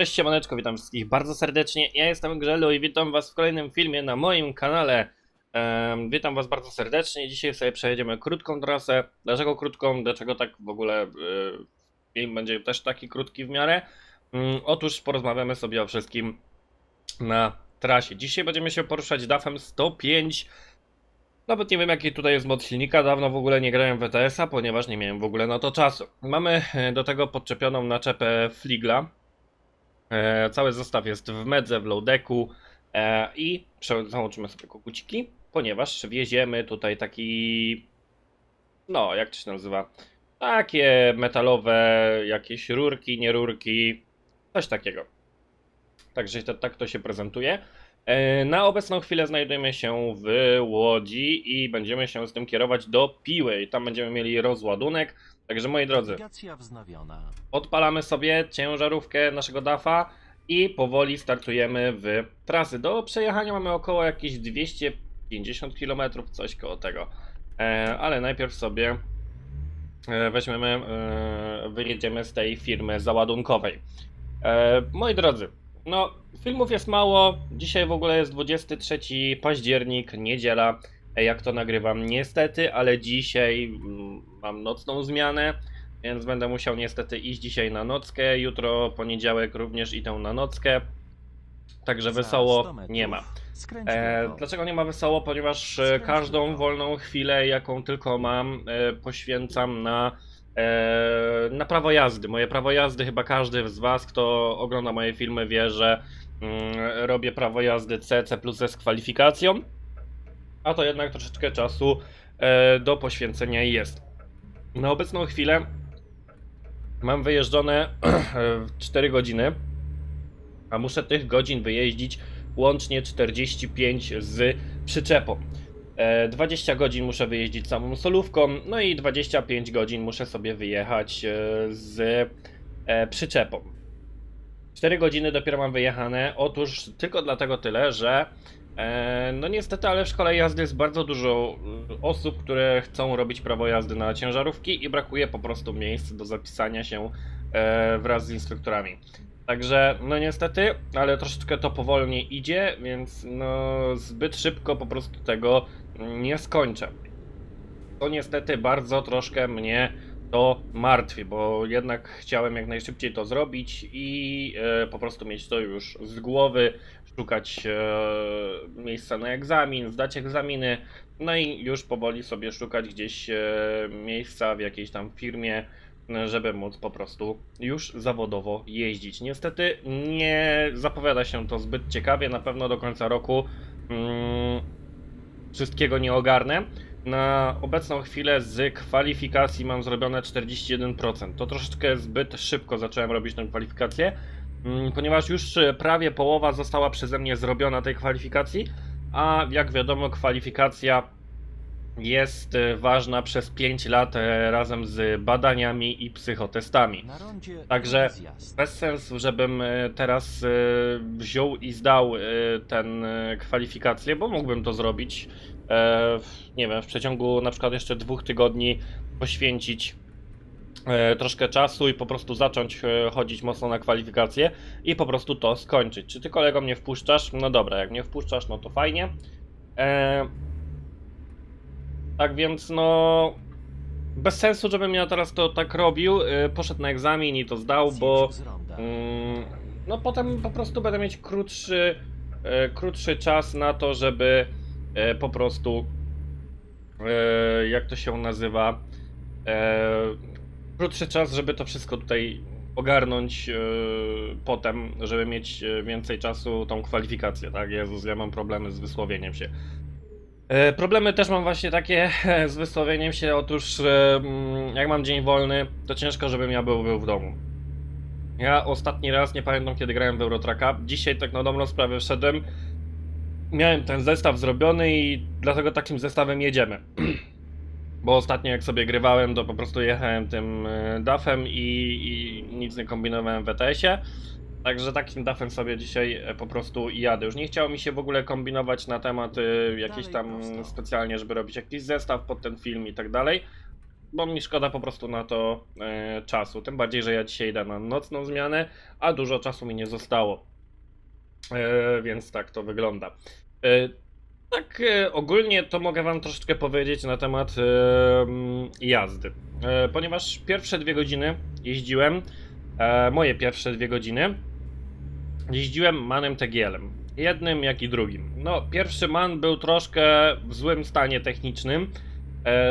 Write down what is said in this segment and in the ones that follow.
Cześć siemaneczko, witam wszystkich bardzo serdecznie. Ja jestem Grzelu i witam was w kolejnym filmie na moim kanale. Witam was bardzo serdecznie. Dzisiaj sobie przejedziemy krótką trasę. Dlaczego krótką? Dlaczego tak w ogóle y, film będzie też taki krótki w miarę? Mm, otóż porozmawiamy sobie o wszystkim na trasie. Dzisiaj będziemy się poruszać DAF-em 105. Nawet nie wiem jaki tutaj jest mod silnika, dawno w ogóle nie grałem w ETS-a, ponieważ nie miałem w ogóle na to czasu. Mamy e, do tego podczepioną naczepę Fligla, cały zestaw jest w medze, w loadeku e, i załączymy sobie koguciki, ponieważ wieziemy tutaj taki, no jak to się nazywa, takie metalowe jakieś rurki, nie rurki, coś takiego. Także to, tak to się prezentuje. E, Na obecną chwilę znajdujemy się w Łodzi i będziemy się z tym kierować do Piły. Tam będziemy mieli rozładunek. Także moi drodzy, odpalamy sobie ciężarówkę naszego DAFa i powoli startujemy w trasy. Do przejechania mamy około jakieś 250 km, coś koło tego. E, ale najpierw sobie e, weźmiemy, e, wyjedziemy z tej firmy załadunkowej. E, moi drodzy, no filmów jest mało. Dzisiaj w ogóle jest 23 październik, niedziela. Jak to nagrywam, niestety, ale dzisiaj mm, mam nocną zmianę. Więc będę musiał niestety iść dzisiaj na nockę, jutro poniedziałek również idę na nockę. Także wesoło 100 metrów nie ma. E, dlaczego nie ma wesoło? Ponieważ e, każdą wolną chwilę, jaką tylko mam, e, poświęcam na, e, na prawo jazdy. Moje prawo jazdy, chyba każdy z Was, kto ogląda moje filmy, wie, że mm, robię prawo jazdy C, C plus S z kwalifikacją. A to jednak troszeczkę czasu e, do poświęcenia jest. Na obecną chwilę mam wyjeżdżone 4 godziny, a muszę tych godzin wyjeździć łącznie 45 z przyczepą. E, 20 godzin muszę wyjeździć samą solówką, no i 25 godzin muszę sobie wyjechać e, z e, przyczepą. 4 godziny dopiero mam wyjechane. Otóż tylko dlatego tyle, że e, no niestety, ale w szkole jazdy jest bardzo dużo e, osób, które chcą robić prawo jazdy na ciężarówki i brakuje po prostu miejsc do zapisania się e, wraz z instruktorami. Także, no niestety, ale troszeczkę to powolnie idzie, więc no zbyt szybko po prostu tego nie skończę. To niestety bardzo troszkę mnie to martwi, bo jednak chciałem jak najszybciej to zrobić i e, po prostu mieć to już z głowy, szukać e, miejsca na egzamin, zdać egzaminy, no i już powoli sobie szukać gdzieś e, miejsca w jakiejś tam firmie, żeby móc po prostu już zawodowo jeździć. Niestety nie zapowiada się to zbyt ciekawie, na pewno do końca roku mm, wszystkiego nie ogarnę. Na obecną chwilę z kwalifikacji mam zrobione 41%. To troszeczkę zbyt szybko zacząłem robić tę kwalifikację, ponieważ już e, prawie połowa została przeze mnie zrobiona tej kwalifikacji, a jak wiadomo kwalifikacja jest e, ważna przez 5 lat e, razem z badaniami i psychotestami. Także bez sensu, żebym teraz wziął i zdał ten kwalifikację, bo mógłbym to zrobić, w- nie wiem, w przeciągu na przykład jeszcze dwóch tygodni poświęcić troszkę czasu i po prostu zacząć e, chodzić mocno na kwalifikacje i po prostu to skończyć. Czy ty kolego mnie wpuszczasz? No dobra, jak mnie wpuszczasz, no to fajnie. E, tak więc no bez sensu, żebym ja teraz to tak robił. e, Poszedł na egzamin i to zdał, bo. Mm, no potem po prostu będę mieć krótszy, e, krótszy czas na to, żeby e, po prostu e, jak to się nazywa e, krótszy czas, żeby to wszystko tutaj ogarnąć e, potem, żeby mieć e, więcej czasu tą kwalifikację, tak? Jezus, ja mam problemy z wysłowieniem się. E, Problemy też mam właśnie takie z wysłowieniem się. Otóż, mm, jak mam dzień wolny, to ciężko, żebym ja był, był w domu. Ja ostatni raz nie pamiętam kiedy grałem w Eurotracka. Dzisiaj tak na dobrą sprawę wszedłem. Miałem ten zestaw zrobiony i dlatego takim zestawem jedziemy. Bo ostatnio jak sobie grywałem, to po prostu jechałem tym e, DAF-em i, i nic nie kombinowałem w ETS-ie. Także takim DAF-em sobie dzisiaj e, po prostu jadę. Już nie chciało mi się w ogóle kombinować na temat e, jakiś Dalej tam prosto. specjalnie, żeby robić jakiś zestaw pod ten film i tak dalej. Bo mi szkoda po prostu na to e, czasu. Tym bardziej, że ja dzisiaj idę na nocną zmianę, a dużo czasu mi nie zostało. E, więc tak to wygląda. E, tak e, ogólnie to mogę wam troszeczkę powiedzieć na temat e, jazdy. E, ponieważ pierwsze dwie godziny jeździłem, moje pierwsze dwie godziny, jeździłem manem TGL-em. Jednym jak i drugim. No, pierwszy man był troszkę w złym stanie technicznym.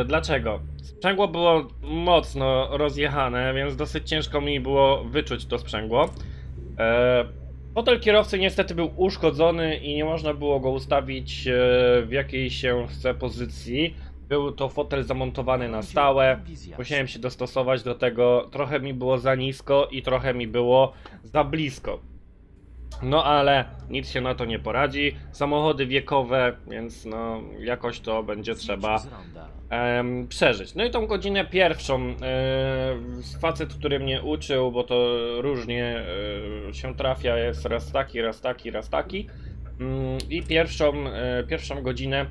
Dlaczego? Sprzęgło było mocno rozjechane, więc dosyć ciężko mi było wyczuć to sprzęgło. Fotel kierowcy niestety był uszkodzony i nie można było go ustawić e, w jakiej się chce pozycji. Był to fotel zamontowany na stałe. Musiałem się dostosować do tego. Trochę mi było za nisko i trochę mi było za blisko. No ale nic się na to nie poradzi. Samochody wiekowe, więc no jakoś to będzie trzeba przeżyć. No i tą godzinę pierwszą e, facet, który mnie uczył, bo to różnie e, się trafia, jest raz taki, raz taki, raz taki. Mm, I pierwszą, e, pierwszą godzinę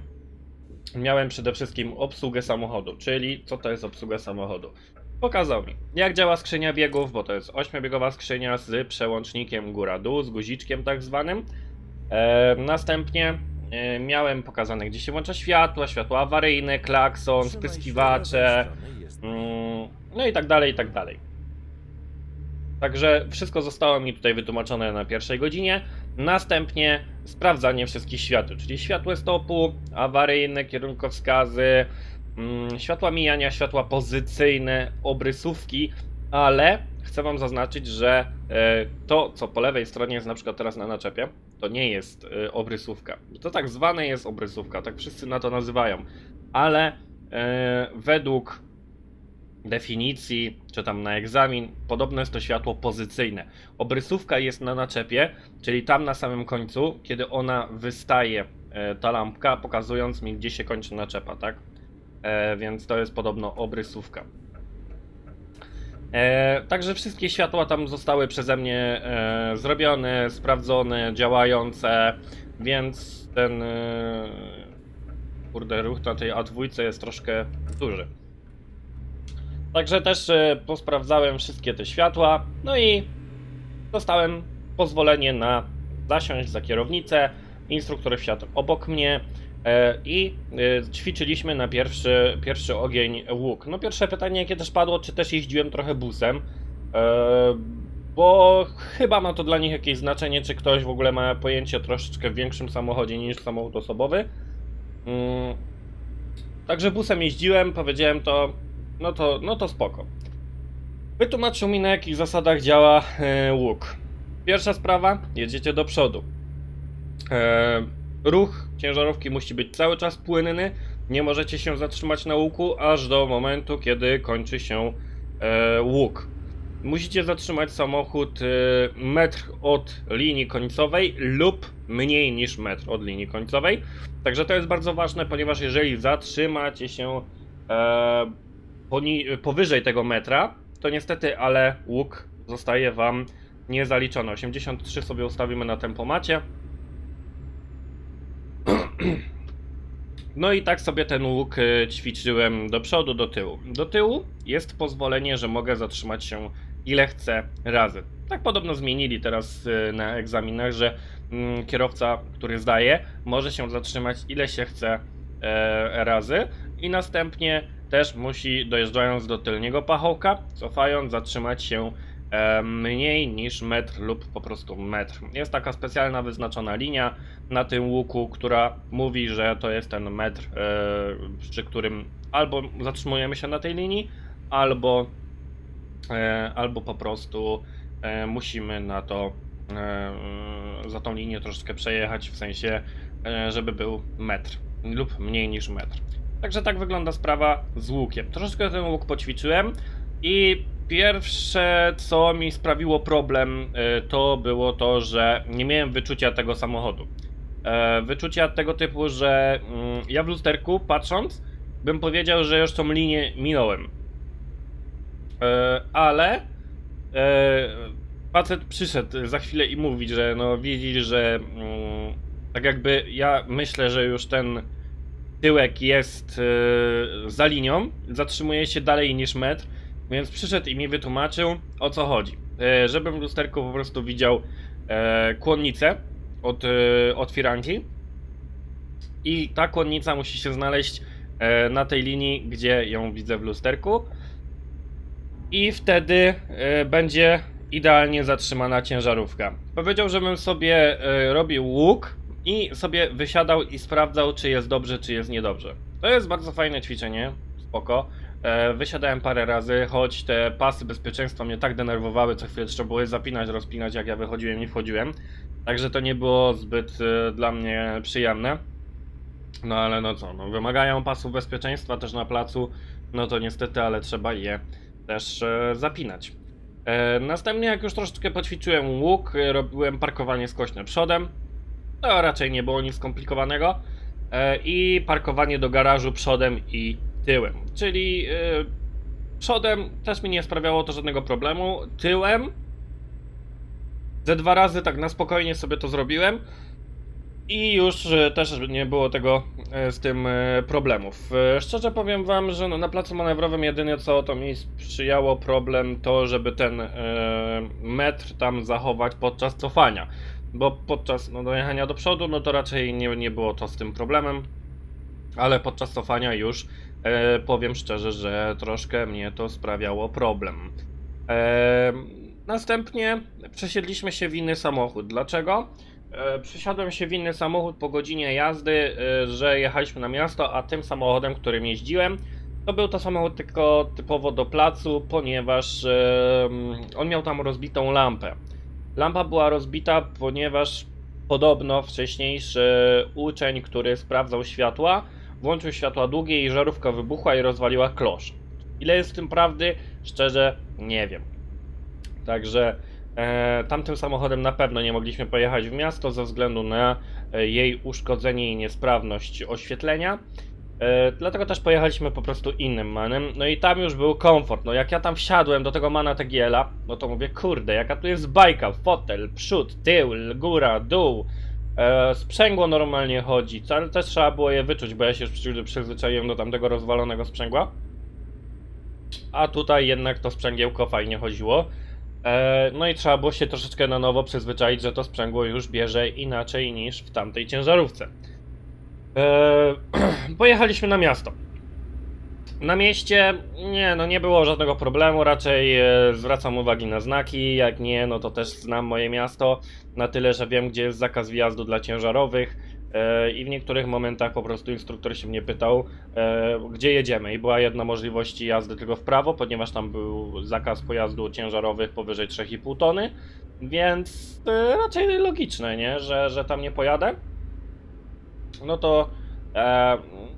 miałem przede wszystkim obsługę samochodu, czyli co to jest obsługa samochodu. Pokazał mi, jak działa skrzynia biegów, bo to jest 8-biegowa skrzynia z przełącznikiem góra-dół, z guziczkiem tak zwanym. E, następnie e, miałem pokazane, gdzie się włącza światła, światła awaryjne, klakson, spyskiwacze, mm, no i tak dalej, i tak dalej. Także wszystko zostało mi tutaj wytłumaczone na pierwszej godzinie. Następnie sprawdzanie wszystkich światł, czyli światło stopu, awaryjne, kierunkowskazy, światła mijania, światła pozycyjne, obrysówki, ale chcę Wam zaznaczyć, że e, to, co po lewej stronie jest na przykład teraz na naczepie, to nie jest e, obrysówka. To tak zwane jest obrysówka, tak wszyscy na to nazywają, ale e, według definicji, czy tam na egzamin, podobne jest to światło pozycyjne. Obrysówka jest na naczepie, czyli tam na samym końcu, kiedy ona wystaje, ta lampka, pokazując mi, gdzie się kończy naczepa, tak? E, więc to jest podobno obrysówka. E, także wszystkie światła tam zostały przeze mnie e, zrobione, sprawdzone, działające, więc ten e, kurde ruch na tej A2 jest troszkę duży. Także też e, posprawdzałem wszystkie te światła, no i dostałem pozwolenie na zasiąść za kierownicę. Instruktor wsiadł obok mnie i e, ćwiczyliśmy na pierwszy, pierwszy ogień łuk. No pierwsze pytanie, jakie też padło, czy też jeździłem trochę busem, e, bo chyba ma to dla nich jakieś znaczenie, czy ktoś w ogóle ma pojęcie o troszeczkę większym samochodzie niż samochód osobowy. Mm, Także busem jeździłem, powiedziałem to, no to, no to spoko. Wytłumaczył mi na jakich zasadach działa e, łuk. Pierwsza sprawa, jedziecie do przodu. Ruch ciężarówki musi być cały czas płynny, nie możecie się zatrzymać na łuku aż do momentu, kiedy kończy się e, łuk. Musicie zatrzymać samochód e, metr od linii końcowej lub mniej niż metr od linii końcowej. Także to jest bardzo ważne, ponieważ jeżeli zatrzymacie się e, powyżej tego metra, to niestety, ale łuk zostaje wam niezaliczony. 83 sobie ustawimy na tempomacie. No i tak sobie ten łuk e, ćwiczyłem do przodu, do tyłu. Do tyłu jest pozwolenie, że mogę zatrzymać się ile chcę razy. Tak podobno zmienili teraz e, na egzaminach, że mm, kierowca, który zdaje, może się zatrzymać ile się chce e, razy i następnie też musi dojeżdżając do tylniego pachołka, cofając, zatrzymać się mniej niż metr lub po prostu metr. Jest taka specjalna wyznaczona linia na tym łuku, która mówi, że to jest ten metr, e, przy którym albo zatrzymujemy się na tej linii, albo, e, albo po prostu e, musimy na to e, za tą linię troszeczkę przejechać, w sensie, e, żeby był metr lub mniej niż metr. Także tak wygląda sprawa z łukiem. Troszeczkę ten łuk poćwiczyłem i Pierwsze, co mi sprawiło problem, e, to było to, że nie miałem wyczucia tego samochodu. E, Wyczucia tego typu, że mm, ja w lusterku patrząc, bym powiedział, że już tą linię minąłem. E, Ale e, facet przyszedł za chwilę i mówi, że no widzi, że mm, tak jakby ja myślę, że już ten tyłek jest e, za linią, zatrzymuje się dalej niż metr, więc przyszedł i mi wytłumaczył o co chodzi. E, żebym w lusterku po prostu widział e, kłonnicę od, e, od firanki i ta kłonnica musi się znaleźć e, na tej linii, gdzie ją widzę w lusterku i wtedy e, będzie idealnie zatrzymana ciężarówka. Powiedział, żebym sobie e, robił łuk i sobie wysiadał i sprawdzał, czy jest dobrze, czy jest niedobrze. To jest bardzo fajne ćwiczenie, spoko. E, Wysiadałem parę razy, choć te pasy bezpieczeństwa mnie tak denerwowały, co chwilę trzeba było je zapinać, rozpinać, jak ja wychodziłem i wchodziłem. Także to nie było zbyt e, dla mnie przyjemne. No ale no co, no wymagają pasów bezpieczeństwa też na placu, no to niestety, ale trzeba je też e, zapinać. Następnie jak już troszeczkę poćwiczyłem łuk, robiłem parkowanie skośne przodem. To raczej nie było nic skomplikowanego. I parkowanie do garażu przodem i tyłem. Czyli e, przodem też mi nie sprawiało to żadnego problemu. Tyłem ze dwa razy tak na spokojnie sobie to zrobiłem. I już e, też nie było tego e, z tym e, problemów. Szczerze powiem wam, że no, na placu manewrowym jedynie co to mi sprzyjało problem to, żeby ten metr tam zachować podczas cofania. Bo podczas no, dojechania do przodu, no to raczej nie, nie było to z tym problemem. Ale podczas cofania już e, powiem szczerze, że troszkę mnie to sprawiało problem. E, następnie przesiedliśmy się w inny samochód. Dlaczego? E, Przesiadłem się w inny samochód po godzinie jazdy, e, że jechaliśmy na miasto, a tym samochodem, którym jeździłem, to był to samochód tylko typowo do placu, ponieważ e, on miał tam rozbitą lampę. Lampa była rozbita, ponieważ podobno wcześniejszy uczeń, który sprawdzał światła, włączył światła długie i żarówka wybuchła i rozwaliła klosz. Ile jest w tym prawdy? Szczerze nie wiem. Także e, tamtym samochodem na pewno nie mogliśmy pojechać w miasto ze względu na e, jej uszkodzenie i niesprawność oświetlenia. E, dlatego też pojechaliśmy po prostu innym manem. No i tam już był komfort. No jak ja tam wsiadłem do tego mana Tegiela, no to mówię, kurde, jaka tu jest bajka, fotel, przód, tył, góra, dół. E, sprzęgło normalnie chodzi, ale też trzeba było je wyczuć, bo ja się już przy- przyzwyczaiłem do tamtego rozwalonego sprzęgła. A tutaj jednak to sprzęgiełko fajnie chodziło. E, No i trzeba było się troszeczkę na nowo przyzwyczaić, że to sprzęgło już bierze inaczej niż w tamtej ciężarówce. E, Pojechaliśmy na miasto. Na mieście nie, no nie było żadnego problemu, raczej e, zwracam uwagi na znaki, jak nie, no to też znam moje miasto na tyle, że wiem gdzie jest zakaz wjazdu dla ciężarowych e, i w niektórych momentach po prostu instruktor się mnie pytał, e, gdzie jedziemy i była jedna możliwość jazdy tylko w prawo, ponieważ tam był zakaz pojazdu ciężarowych powyżej 3,5 tony, więc raczej logiczne, nie, że, że tam nie pojadę. No to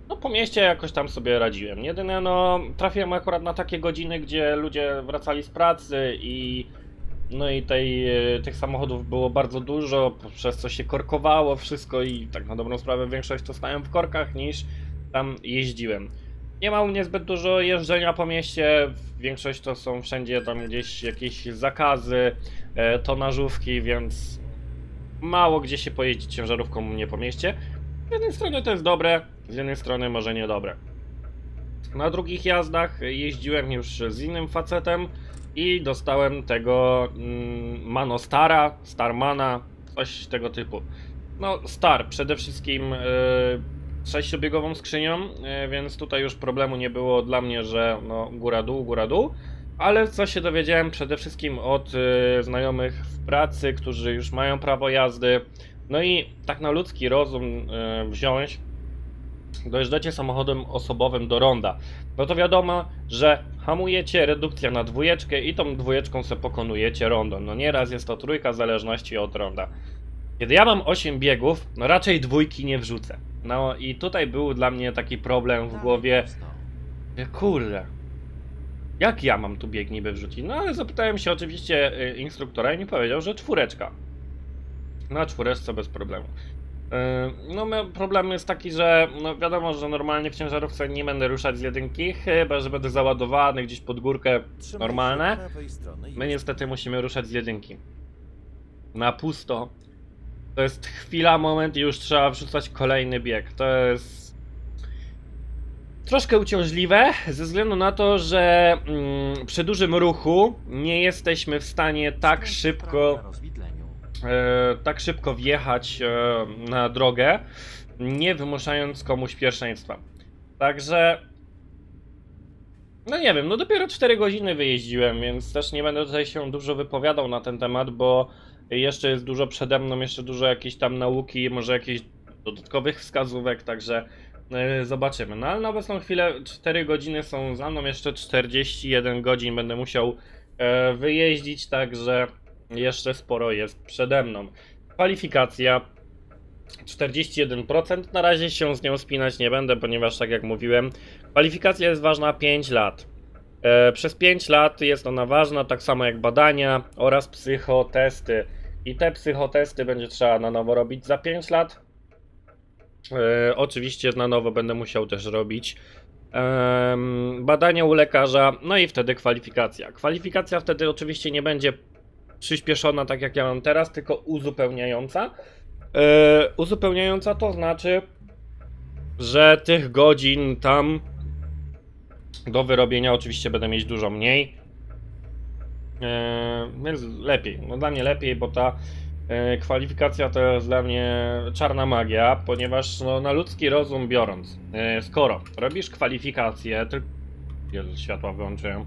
no po mieście jakoś tam sobie radziłem. Jedyne no trafiłem akurat na takie godziny, gdzie ludzie wracali z pracy i no i tej, e, tych samochodów było bardzo dużo, przez co się korkowało wszystko i tak na dobrą sprawę większość to stałem w korkach niż tam jeździłem. Nie ma u mnie zbyt dużo jeżdżenia po mieście, większość to są wszędzie tam gdzieś jakieś zakazy, e, tonażówki, więc mało gdzie się pojeździć ciężarówką u mnie po mieście. Z jednej strony to jest dobre, z jednej strony może niedobre. Na drugich jazdach jeździłem już z innym facetem i dostałem tego mm, Manostara, Starmana, coś tego typu. No, Star przede wszystkim yy, sześciobiegową skrzynią, yy, więc tutaj już problemu nie było dla mnie, że no, góra-dół, góra-dół. Ale co się dowiedziałem przede wszystkim od yy, znajomych w pracy, którzy już mają prawo jazdy. No i tak na ludzki rozum yy, wziąć, dojeżdżacie samochodem osobowym do ronda, no to wiadomo, że hamujecie redukcja na dwójeczkę i tą dwójeczką se pokonujecie rondo. No nieraz jest to trójka w zależności od ronda. Kiedy ja mam 8 biegów, no raczej dwójki nie wrzucę. No i tutaj był dla mnie taki problem w głowie, że kurde, jak ja mam tu bieg niby wrzucić? No ale zapytałem się oczywiście y, instruktora i mi powiedział, że czwóreczka. Na czwóreczce bez problemu. Y, No, problem jest taki, że no wiadomo, że normalnie w ciężarówce nie będę ruszać z jedynki, chyba że będę załadowany gdzieś pod górkę normalne. My niestety musimy ruszać z jedynki. Na pusto. To jest chwila, moment i już trzeba wrzucać kolejny bieg. To jest troszkę uciążliwe, ze względu na to, że mm, przy dużym ruchu nie jesteśmy w stanie tak szybko tak szybko wjechać e, na drogę, nie wymuszając komuś pierwszeństwa. Także. No nie wiem, no dopiero 4 godziny wyjeździłem, więc też nie będę tutaj się dużo wypowiadał na ten temat, bo jeszcze jest dużo przede mną, jeszcze dużo jakiejś tam nauki, może jakichś dodatkowych wskazówek, także e, zobaczymy. No ale na obecną chwilę 4 godziny są za mną, jeszcze 41 godzin będę musiał e, wyjeździć, także jeszcze sporo jest przede mną. Kwalifikacja 41%. Na razie się z nią spinać nie będę, ponieważ tak jak mówiłem, kwalifikacja jest ważna 5 lat. E, przez 5 lat jest ona ważna, tak samo jak badania oraz psychotesty. I te psychotesty będzie trzeba na nowo robić za 5 lat. E, oczywiście na nowo będę musiał też robić badania u lekarza, no i wtedy kwalifikacja. Kwalifikacja wtedy oczywiście nie będzie przyspieszona tak jak ja mam teraz, tylko uzupełniająca. E, uzupełniająca to znaczy, że tych godzin tam do wyrobienia oczywiście będę mieć dużo mniej. E, więc lepiej. No dla mnie lepiej, bo ta e, kwalifikacja to jest dla mnie czarna magia, ponieważ no, na ludzki rozum biorąc, e, skoro robisz kwalifikację, tylko Jezu, światła wyłączyłem.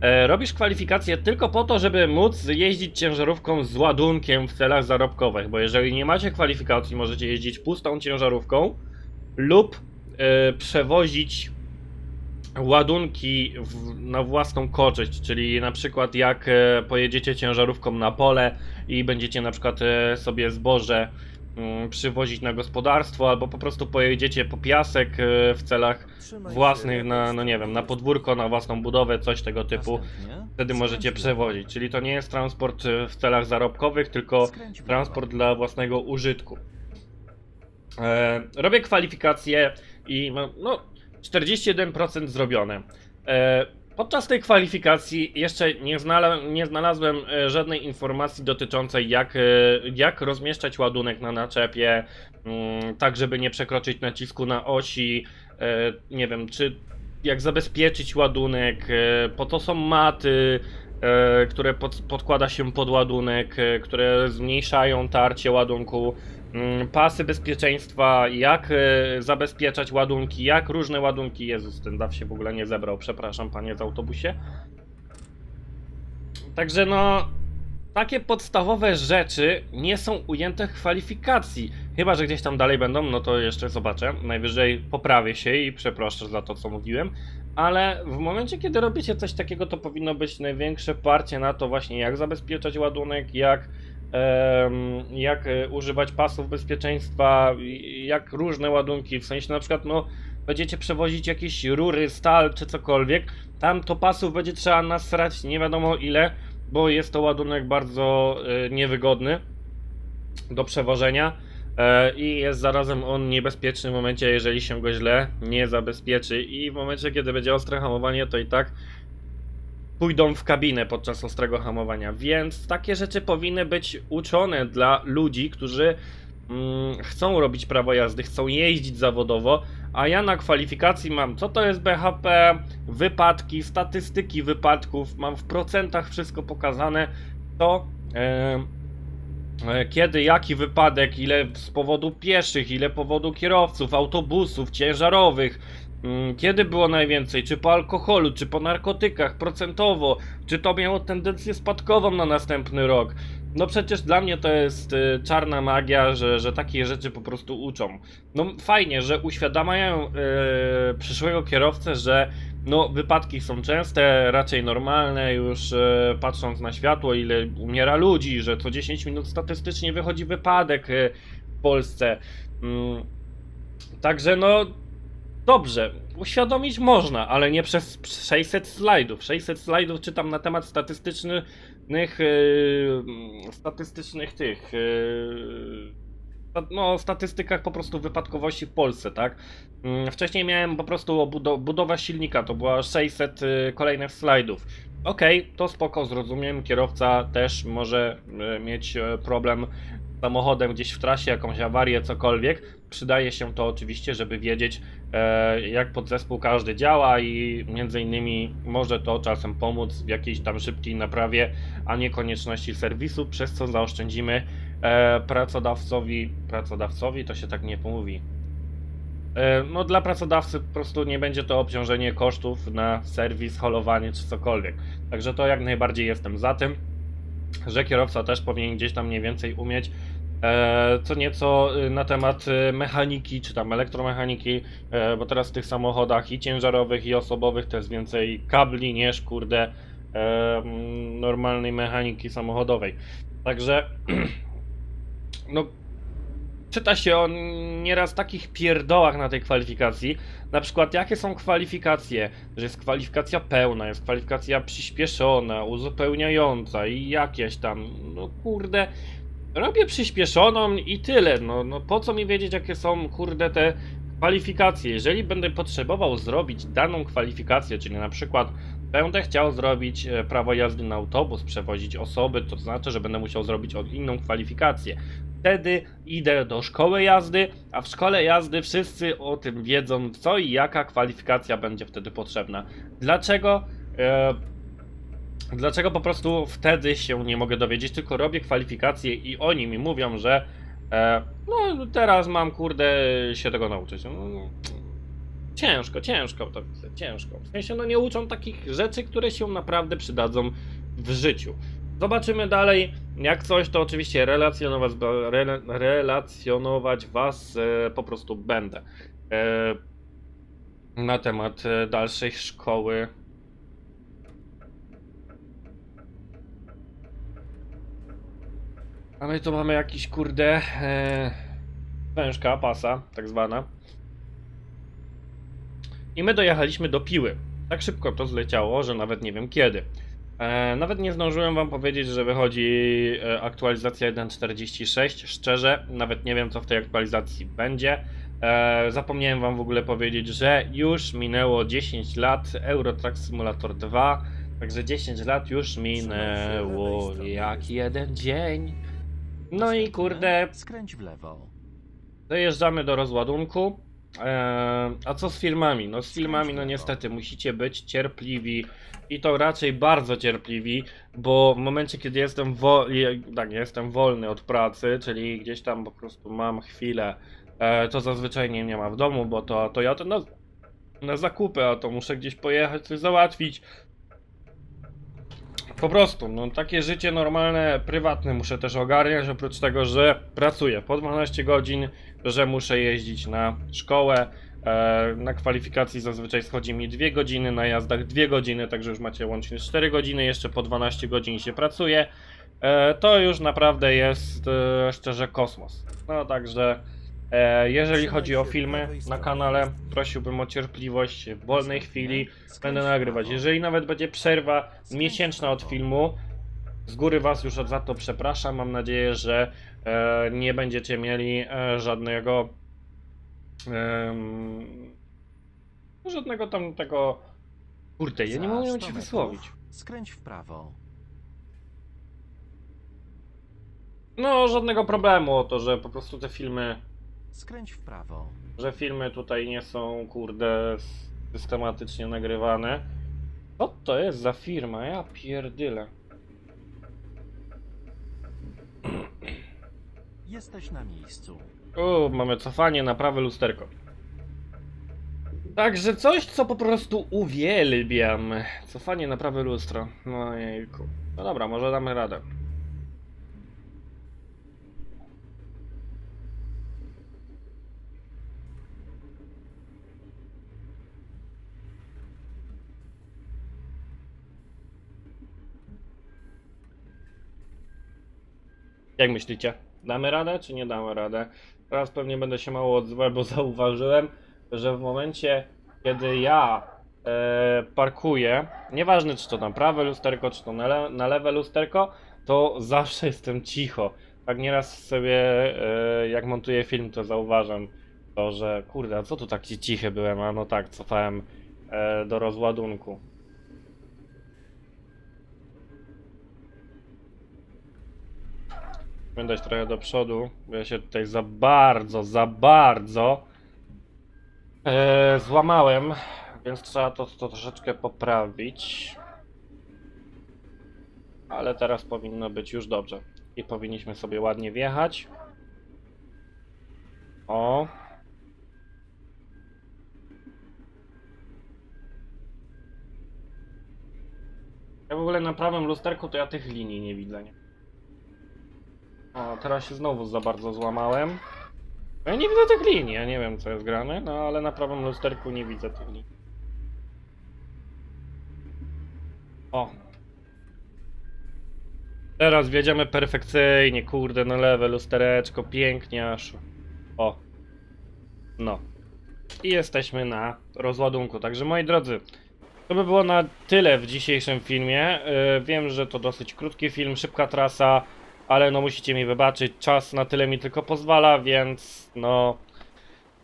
E, robisz kwalifikację tylko po to, żeby móc jeździć ciężarówką z ładunkiem w celach zarobkowych, bo jeżeli nie macie kwalifikacji, możecie jeździć pustą ciężarówką lub e, przewozić ładunki na własną korzyść, czyli na przykład jak e, pojedziecie ciężarówką na pole i będziecie na przykład sobie zboże przywozić na gospodarstwo, albo po prostu pojedziecie po piasek e, w celach własnych na, no nie wiem, na podwórko, na własną budowę, coś tego typu. Wtedy możecie przewozić. Czyli to nie jest transport e, w celach zarobkowych, tylko transport dla własnego użytku. E, robię kwalifikacje i no, no 41% zrobione. Podczas tej kwalifikacji jeszcze nie, znala, nie znalazłem e, żadnej informacji dotyczącej jak, e, jak rozmieszczać ładunek na naczepie, mm, tak żeby nie przekroczyć nacisku na osi, e, nie wiem, czy jak zabezpieczyć ładunek, po to są maty, które pod, podkłada się pod ładunek, które zmniejszają tarcie ładunku, pasy bezpieczeństwa, jak e, zabezpieczać ładunki, jak różne ładunki. Jezus, ten DAW się w ogóle nie zebrał, przepraszam panie z autobusie. Także no, takie podstawowe rzeczy nie są ujęte w kwalifikacji. Chyba, że gdzieś tam dalej będą, no to jeszcze zobaczę. Najwyżej poprawię się i przeproszę za to, co mówiłem. Ale w momencie, kiedy robicie coś takiego, to powinno być największe parcie na to właśnie, jak zabezpieczać ładunek, jak, jak e, używać pasów bezpieczeństwa, jak różne ładunki, w sensie na przykład, no, będziecie przewozić jakieś rury, stal czy cokolwiek, tam to pasów będzie trzeba nasrać nie wiadomo ile, bo jest to ładunek bardzo e, niewygodny do przewożenia e, i jest zarazem on niebezpieczny w momencie, jeżeli się go źle nie zabezpieczy. I w momencie, kiedy będzie ostre hamowanie, to i tak pójdą w kabinę podczas ostrego hamowania, więc takie rzeczy powinny być uczone dla ludzi, którzy mm, chcą robić prawo jazdy, chcą jeździć zawodowo, a ja na kwalifikacji mam co to jest BHP, wypadki, statystyki wypadków, mam w procentach wszystko pokazane, to e, kiedy, jaki wypadek, ile z powodu pieszych, ile powodu kierowców, autobusów, ciężarowych, kiedy było najwięcej, czy po alkoholu, czy po narkotykach, procentowo, czy to miało tendencję spadkową na następny rok. No przecież dla mnie to jest y, czarna magia, że, że takie rzeczy po prostu uczą. No fajnie, że uświadamiają y, przyszłego kierowcę, że no wypadki są częste, raczej normalne, już y, patrząc na światło, ile umiera ludzi, że co 10 minut statystycznie wychodzi wypadek w Polsce. Mm, Także no Dobrze, uświadomić można, ale nie przez 600 slajdów. 600 slajdów czytam na temat statystycznych, yy, statystycznych tych, yy, no statystykach po prostu wypadkowości w Polsce, tak? Mm, Wcześniej miałem po prostu budo- budowa silnika, to była 600 yy, kolejnych slajdów. Okej, to spoko, zrozumiem, kierowca też może yy, mieć yy, problem samochodem gdzieś w trasie, jakąś awarię, cokolwiek. Przydaje się to oczywiście, żeby wiedzieć, e, jak podzespół każdy działa i między innymi może to czasem pomóc w jakiejś tam szybkiej naprawie, a nie konieczności serwisu, przez co zaoszczędzimy e, pracodawcowi, pracodawcowi to się tak nie pomówi. E, No dla pracodawcy po prostu nie będzie to obciążenie kosztów na serwis, holowanie czy cokolwiek. Także to jak najbardziej jestem za tym, że kierowca też powinien gdzieś tam mniej więcej umieć E, co nieco y, na temat y, mechaniki, czy tam elektromechaniki, e, bo teraz w tych samochodach i ciężarowych, i osobowych to jest więcej kabli niż kurde e, mm, normalnej mechaniki samochodowej. Także no czyta się o nieraz takich pierdołach na tej kwalifikacji. Na przykład, jakie są kwalifikacje, że jest kwalifikacja pełna, jest kwalifikacja przyspieszona, uzupełniająca i jakieś tam, no kurde, robię przyspieszoną i tyle. No, no po co mi wiedzieć, jakie są, kurde, te kwalifikacje? Jeżeli będę potrzebował zrobić daną kwalifikację, czyli na przykład będę chciał zrobić e, prawo jazdy na autobus, przewozić osoby, to znaczy, że będę musiał zrobić inną kwalifikację. Wtedy idę do szkoły jazdy, a w szkole jazdy wszyscy o tym wiedzą, co i jaka kwalifikacja będzie wtedy potrzebna. Dlaczego? E, Dlaczego po prostu wtedy się nie mogę dowiedzieć, tylko robię kwalifikacje i oni mi mówią, że e, no teraz mam kurde się tego nauczyć. No, no, ciężko, ciężko to widzę, ciężko. W sensie no nie uczą takich rzeczy, które się naprawdę przydadzą w życiu. Zobaczymy dalej. Jak coś, to oczywiście relacjonować, rela, relacjonować was e, po prostu będę. E, na temat e, dalszej szkoły A my tu mamy jakiś kurde e, wężka, pasa, tak zwana. I my dojechaliśmy do Piły. Tak szybko to zleciało, że nawet nie wiem kiedy. E, nawet nie zdążyłem wam powiedzieć, że wychodzi e, aktualizacja 1.46. Szczerze, nawet nie wiem co w tej aktualizacji będzie. E, zapomniałem wam w ogóle powiedzieć, że już minęło 10 lat Euro Truck Simulator 2. Także 10 lat już minęło jak jeden dzień. No i kurde, Skręć w lewo. dojeżdżamy do rozładunku. Eee, a co z filmami? No z filmami, no niestety musicie być cierpliwi i to raczej bardzo cierpliwi, bo w momencie kiedy jestem, wo- tak, jestem wolny od pracy, czyli gdzieś tam po prostu mam chwilę, e, to zazwyczaj nie, nie ma w domu, bo to, to ja to na, na zakupy, a to muszę gdzieś pojechać, coś załatwić. Po prostu, no takie życie normalne, prywatne muszę też ogarniać, oprócz tego, że pracuję po 12 godzin, że muszę jeździć na szkołę. E, na kwalifikacji zazwyczaj schodzi mi 2 godziny, na jazdach 2 godziny, także już macie łącznie 4 godziny, jeszcze po 12 godzin się pracuje. E, to już naprawdę jest e, szczerze kosmos. No także jeżeli chodzi o filmy na kanale, prosiłbym o cierpliwość w wolnej chwili będę nagrywać. Jeżeli nawet będzie przerwa miesięczna od filmu, z góry Was już za to przepraszam. Mam nadzieję, że e, nie będziecie mieli e, żadnego. żadnego tam tego. Kurde, ja nie mogę 100 ci wysłowić. Skręć w prawo. No, żadnego problemu o to, że po prostu te filmy. Skręć w prawo. Że filmy tutaj nie są, kurde, systematycznie nagrywane. Co to jest za firma? Ja pierdyle. Jesteś na miejscu. O, mamy cofanie na prawe lusterko. Także coś, co po prostu uwielbiam. Cofanie na prawe lustro. No jejku. No dobra, może damy radę. Jak myślicie? Damy radę, czy nie damy radę? Teraz pewnie będę się mało odzywał, bo zauważyłem, że w momencie, kiedy ja e, parkuję, nieważne czy to na prawe lusterko, czy to na, le na lewe lusterko, to zawsze jestem cicho. Tak nieraz sobie, e, jak montuję film, to zauważam to, że kurde, a co tu taki cichy byłem, a no tak, cofałem e, do rozładunku. Dać trochę do przodu, bo ja się tutaj za bardzo, za bardzo e, złamałem, więc trzeba to, to troszeczkę poprawić. Ale teraz powinno być już dobrze. I powinniśmy sobie ładnie wjechać. O. Ja w ogóle na prawym lusterku to ja tych linii nie widzę. Nie? O, teraz się znowu za bardzo złamałem. Ja nie widzę tych linii, ja nie wiem co jest grane, no ale na prawym lusterku nie widzę tych linii. O. Teraz wjedziemy perfekcyjnie, kurde, na lewe lustereczko, pięknie aż. O. No. I jesteśmy na rozładunku, także moi drodzy, to by było na tyle w dzisiejszym filmie. Yy, wiem, że to dosyć krótki film, szybka trasa, ale no musicie mi wybaczyć, czas na tyle mi tylko pozwala, więc no...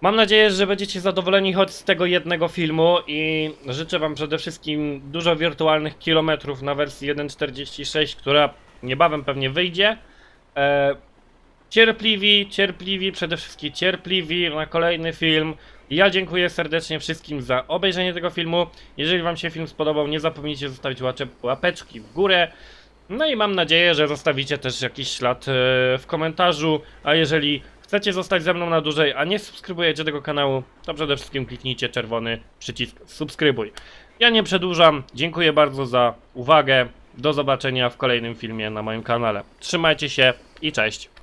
Mam nadzieję, że będziecie zadowoleni choć z tego jednego filmu i życzę wam przede wszystkim dużo wirtualnych kilometrów na wersji 1.46, która niebawem pewnie wyjdzie. E, cierpliwi, cierpliwi, przede wszystkim cierpliwi na kolejny film. Ja dziękuję serdecznie wszystkim za obejrzenie tego filmu. Jeżeli wam się film spodobał, nie zapomnijcie zostawić łapeczki w górę. No i mam nadzieję, że zostawicie też jakiś ślad e, w komentarzu, a jeżeli chcecie zostać ze mną na dłużej, a nie subskrybujecie tego kanału, to przede wszystkim kliknijcie czerwony przycisk subskrybuj. Ja nie przedłużam, dziękuję bardzo za uwagę, do zobaczenia w kolejnym filmie na moim kanale. Trzymajcie się i cześć!